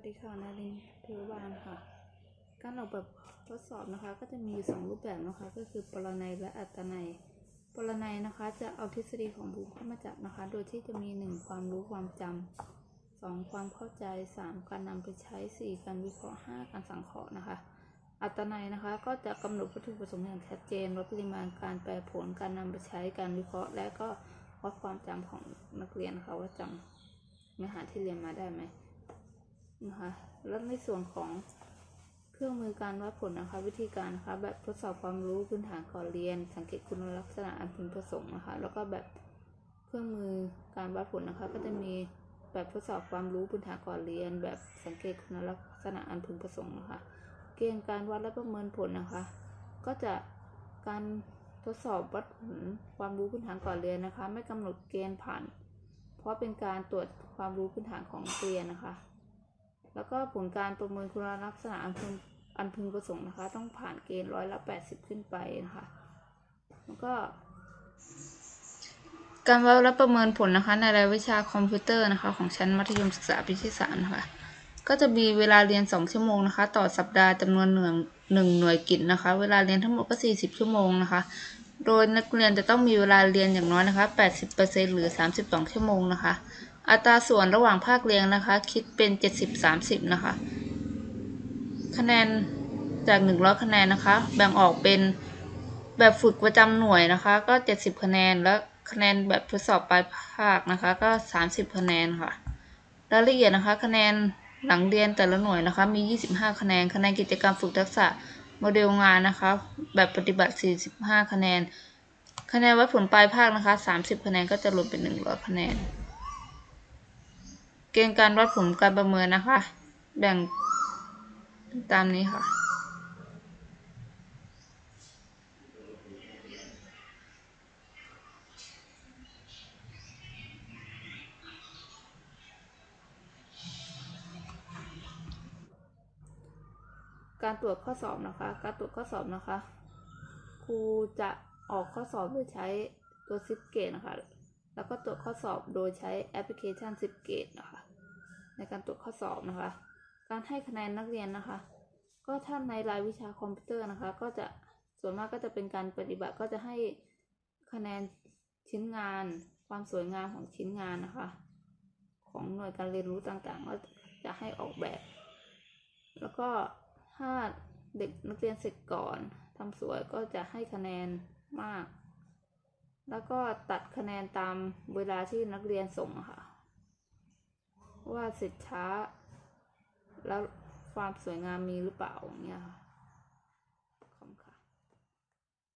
วัสดีค่ะนารินเทวบาลค่ะ การออกแบบทดสอบนะคะ ก็จะมีอยู่สองรูปแบบนะคะ ก็คือปรนัยและอัตนัยปรนัยนะคะ จะเอาทฤษฎีของบูมเข้ามาจับนะคะ โดยที่จะมีหนึ่งความรู้ความจำสองความเข้าใจสามการนำไปใช้สี่การวิเคราะห์ห้าการสังเคราะห์นะคะ อัตนัยนะคะ ก็จะกำหนดวัตถุประสงค์อย่างชัดเจนลดปริมาณการแปลผลการนำไปใช้การวิเคราะห์ และก็วัดความจำของนักเรียนนะคะว่าจำเนื้อหาที่เรียนมาได้ไหม นะคะแล้วในส่วนของเครื่องมือการวัดผลนะคะ วิธีการนะคะ แบบทดสอบความรู้พื้นฐานก่อนเรียน สังเกตคุณลักษณะอันพึงประสงค์นะคะ แล้วก็แบบเครื่องมือการวัดผลนะคะ ก็จะมีแบบทดสอบความรู้พื้นฐานก่อนเรียน แบบสังเกตคุณลักษณะอันพึงประสงค์นะคะ เกณฑ์การวัดและประเมินผลนะคะ ก็จะการทดสอบวัดผลความรู้พื้นฐานก่อนเรียนนะคะ ไม่กำหนดเกณฑ์ผ่าน เพราะเป็นการตรวจความรู้พื้นฐานของเรียนนะคะ แล้วก็ผลการประเมินคุณลักษณะอันพึงอันพึงประสงค์นะคะ ต้องผ่านเกณฑ์ร้อยละแปดสิบขึ้นไปนะคะ แล้วก็การวัดและประเมินผลนะคะในรายวิชาคอมพิวเตอร์นะคะ ของชั้นมัธยมศึกษาปีที่สามนะคะ ก็จะมีเวลาเรียน 2 ชั่วโมงนะคะ ต่อสัปดาห์จำนวนหน่วยหนึ่งหน่วยกิจนะคะ เวลาเรียนทั้งหมดก็ 40 ชั่วโมงนะคะ โดยนักเรียนจะต้องมีเวลาเรียนอย่างน้อยนะคะ 80%หรือ 32 ชั่วโมงนะคะ อัตราส่วนระหว่างภาคเรียนนะคะ คิดเป็น 70-30 นะคะ คะแนนจาก 100 คะแนนนะคะ แบ่งออกเป็นแบบฝึกประจำหน่วยนะคะ ก็ 70 คะแนน และคะแนนแบบทดสอบปลายภาคนะคะ ก็ 30 คะแนนค่ะ รายละเอียดนะคะ คะแนนหลังเรียนแต่ละหน่วยนะคะ มี 25 คะแนน คะแนนกิจกรรมฝึกทักษะโมเดลงานนะคะ แบบปฏิบัติ 45 คะแนน คะแนนวัดผลปลายภาคนะคะ 30 คะแนนก็จะรวมเป็น 100 คะแนน เกณฑ์การวัดผลการประเมินนะคะ แบ่งตามนี้ค่ะ การตรวจข้อสอบนะคะ การตรวจข้อสอบนะคะ ครูจะออกข้อสอบโดยใช้ตัวซิปเกตนะคะ แล้วก็ตรวจข้อสอบโดยใช้แอปพลิเคชันซิปเกตนะคะ ในการตรวจข้อสอบนะคะ การให้คะแนนนักเรียนนะคะ ก็ถ้าในรายวิชาคอมพิวเตอร์นะคะ ก็จะส่วนมากก็จะเป็นการปฏิบัติก็จะให้คะแนนชิ้นงาน ความสวยงามของชิ้นงานนะคะ ของหน่วยการเรียนรู้ต่างๆ ก็จะให้ออกแบบ แล้วก็ถ้าเด็กนักเรียนเสร็จก่อนทำสวยก็จะให้คะแนนมาก แล้วก็ตัดคะแนนตามเวลาที่นักเรียนส่งะค่ะ ว่าเสร็จช้า แล้วความสวยงามมีหรือเปล่าอย่างเงี้ยค่ะ